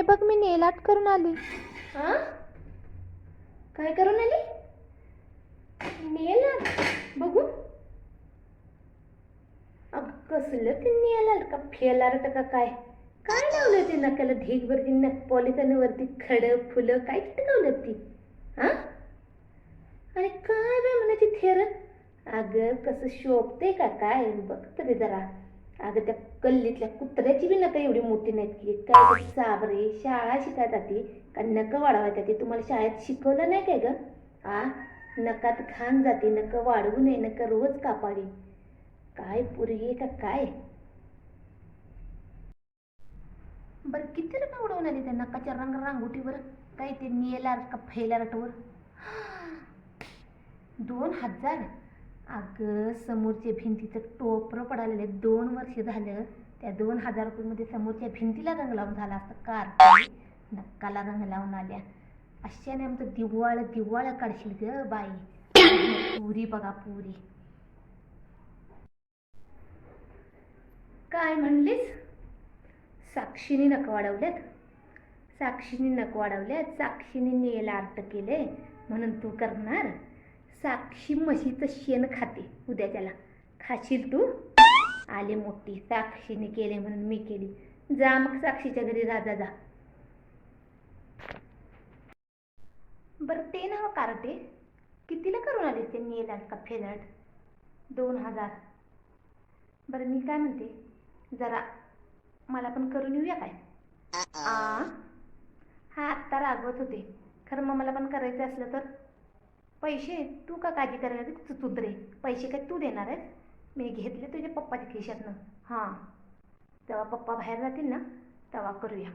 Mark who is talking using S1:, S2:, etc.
S1: हे बघ मी नेल आर्ट करून आली.
S2: काय करून आली? नेल आर्ट बघू. अग कसलं ते नेल आर्ट का फेल आर्ट का काय? काय लावलं ते नकाला? ढीगवरती नक पॉलिथनवरती खडं फुलं काय लावलं ती? हा? आणि काय बाय म्हणायची थेर? अगं कसं शोभते का काय? बघ तरी जरा. अगं त्या गल्लीतल्या कुत्र्याची बी नका एवढी मोठी नाहीत की. काय साबरे शाळा शिकाय जाते का नकं वाढवायला जाते तुम्हाला शाळेत शिकवलं नाही काय ग? आ? नकात घाण जाते नकं वाढवू नये नकं रोज कापावी. काय पुरी का काय? बरं किती रुपये उडवून आली त्या नकाच्या रंग रांगोटीवर? काय ते नियला का फैलारटवर दोन हजार. अगं समोरच्या भिंतीचं टोपरं पडालेलं आहे. दोन वर्ष झालं त्या दोन हजार रुपयेमध्ये समोरच्या भिंतीला रंग लावून झाला असतं. कार नक्काला रंग लावून आल्या. अशाने आमचं दिवाळ दिवाळ काढशील ग बाई. पुरी बघा पुरी. काय म्हणलीस? साक्षीने नक वाढवल्यात. साक्षीने नक वाढवल्यात. साक्षीने नेल आर्ट केले म्हणून तू करणार? साक्षी म्हशीचं शेण खाते उद्याच्याला खाशील तू? आले मोठी. साक्षीने केले म्हणून मी केली. जा मग साक्षीच्या घरी राजा जा. बरं ते नाव कार्टे कितीला करून आलीस ते नेल आर्ट का फेल आर्ट दोन हजार. बरं मी काय म्हणते? जरा मला पण करून येऊया काय? आ? हा आत्ता रागवत होते. खरं मग मला पण करायचं असलं तर? पैसे तू का काळजी करायला तू सुधरे पैसे काय तू देणार आहेस? मी घेतले तुझ्या पप्पाच्या खिशातनं. हां. तेव्हा पप्पा बाहेर जातील ना तेव्हा करूया.